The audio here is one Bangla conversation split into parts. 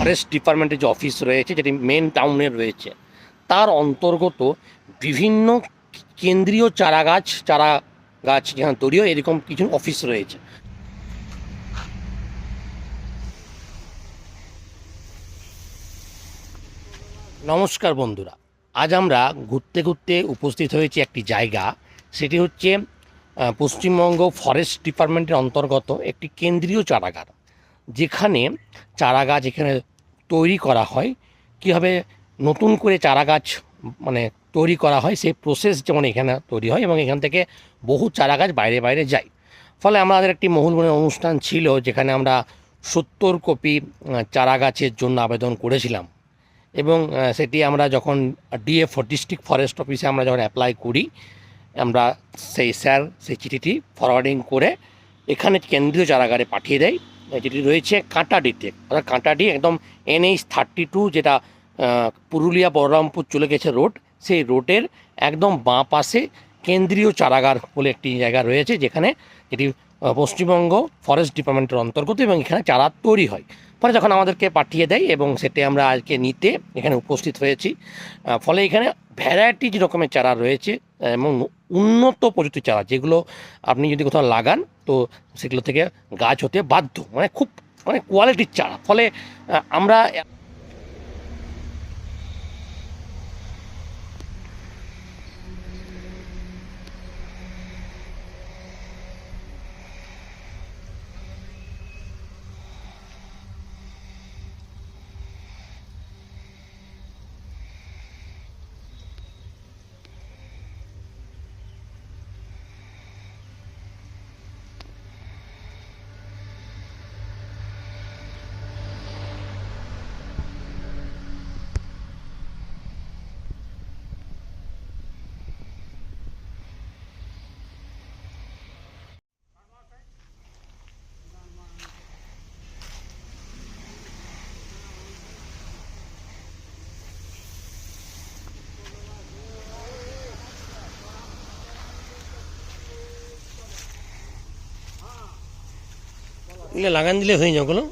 ফরেস্ট ডিপার্টমেন্টের যে অফিস রয়েছে, যেটি মেন টাউনে রয়েছে, তার অন্তর্গত বিভিন্ন কেন্দ্রীয় চারা গাছ চারা গাছ যেখানে তৈরি হয়, এরকম কিছু অফিস রয়েছে। নমস্কার বন্ধুরা, আজ আমরা ঘুরতে ঘুরতে উপস্থিত হয়েছি একটি জায়গা, সেটি হচ্ছে পশ্চিমবঙ্গ ফরেস্ট ডিপার্টমেন্টের অন্তর্গত একটি কেন্দ্রীয় চারাগার যেখানে চারা গাছ এখানে তৈরি করা হয়। কীভাবে নতুন করে চারা গাছ মানে তৈরি করা হয়, সেই প্রসেস যেমন এখানে তৈরি হয় এবং এখান থেকে বহু চারা গাছ বাইরে বাইরে যায়। ফলে আমাদের একটি মহুলবনের অনুষ্ঠান ছিল যেখানে আমরা সত্তর কপি চারা গাছের জন্য আবেদন করেছিলাম। এবং সেটি আমরা যখন ডিএফ ডিস্ট্রিক্ট ফরেস্ট অফিসে আমরা যখন অ্যাপ্লাই করি, আমরা সেই স্যার সেই চিঠিটি ফরওয়ার্ডিং করে এখানে কেন্দ্রীয় চারাগারে পাঠিয়ে দেয় যেটি রয়েছে কাঁটাডিতে অর্থাৎ কাঁটাডি একদম এনএইচ থার্টি টু যেটা পুরুলিয়া বলরামপুর চলে গেছে রোড সেই রোডের একদম বাঁ পাশে কেন্দ্রীয় চারাগার বলে একটি জায়গা রয়েছে যেখানে আহ, পশ্চিমবঙ্গ ফরেস্ট ডিপার্টমেন্টের অন্তর্গত এবং এখানে চারা তৈরি হয়। ফলে যখন আমাদেরকে পাঠিয়ে দেয় এবং সেটি আমরা আজকে নিতে এখানে উপস্থিত হয়েছি ফলে এখানে ভ্যারাইটি যে রকমের চারা রয়েছে এবং উন্নত প্রযুক্তির চারা যেগুলো আপনি যদি কোথাও লাগান, তো সেগুলো থেকে গাছ হতে বাধ্য মানে খুব মানে কোয়ালিটির চারা। ফলে আমরা এগুলো লাগান দিলে হয়ে যাবে ওগুলো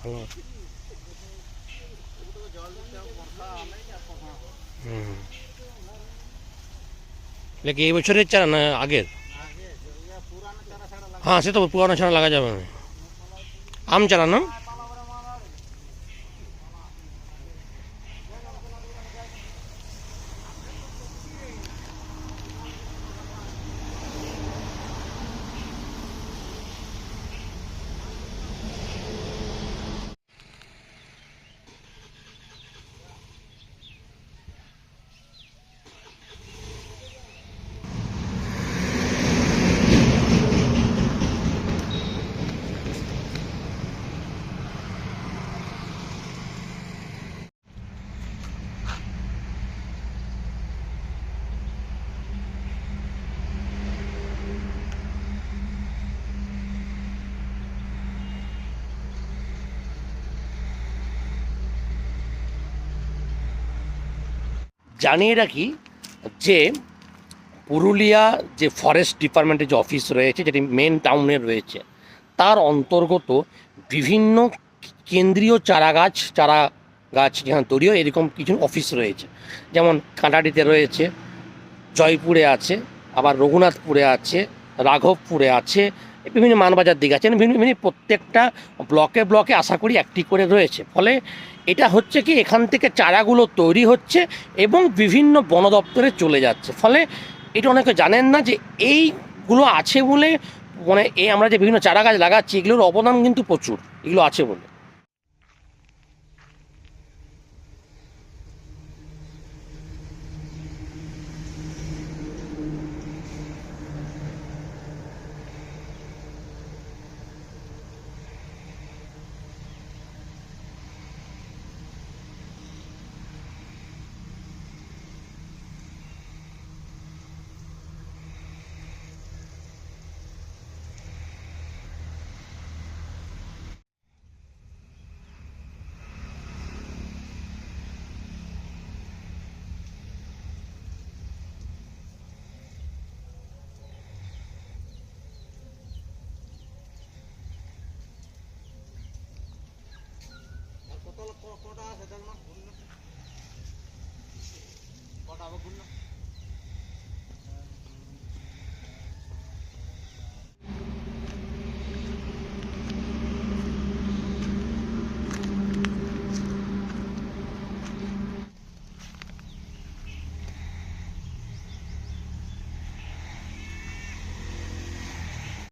ভালো। হুম কি এই বছরের চারা না আগের হ্যাঁ সে তো পুরানো ছাড়া লাগা যাবে। আম চারা না? জানিয়ে রাখি যে পুরুলিয়া যে ফরেস্ট ডিপার্টমেন্টের যে অফিস রয়েছে, যেটি মেন টাউনে রয়েছে, তার অন্তর্গত বিভিন্ন কেন্দ্রীয় চারা গাছ চারা গাছ যেখানে তৈরি হয়, এরকম কিছু অফিস রয়েছে। যেমন কাঁটাডিতে রয়েছে, জয়পুরে আছে, আবার রঘুনাথপুরে আছে, রাঘবপুরে আছে বিভিন্ন মানবাজার দিক আছে। বিভিন্ন বিভিন্ন প্রত্যেকটা ব্লকে ব্লকে আশা করি একটি করে রয়েছে। ফলে এটা হচ্ছে কি, এখান থেকে চারাগুলো তৈরি হচ্ছে এবং বিভিন্ন বন দপ্তরে চলে যাচ্ছে। ফলে এটা অনেকে জানেন না যে এইগুলো আছে বলে মানে এই আমরা যে বিভিন্ন চারা গাছ লাগাচ্ছি, এগুলোর অবদান কিন্তু প্রচুর। এগুলো আছে বলে। পাশে দেখ না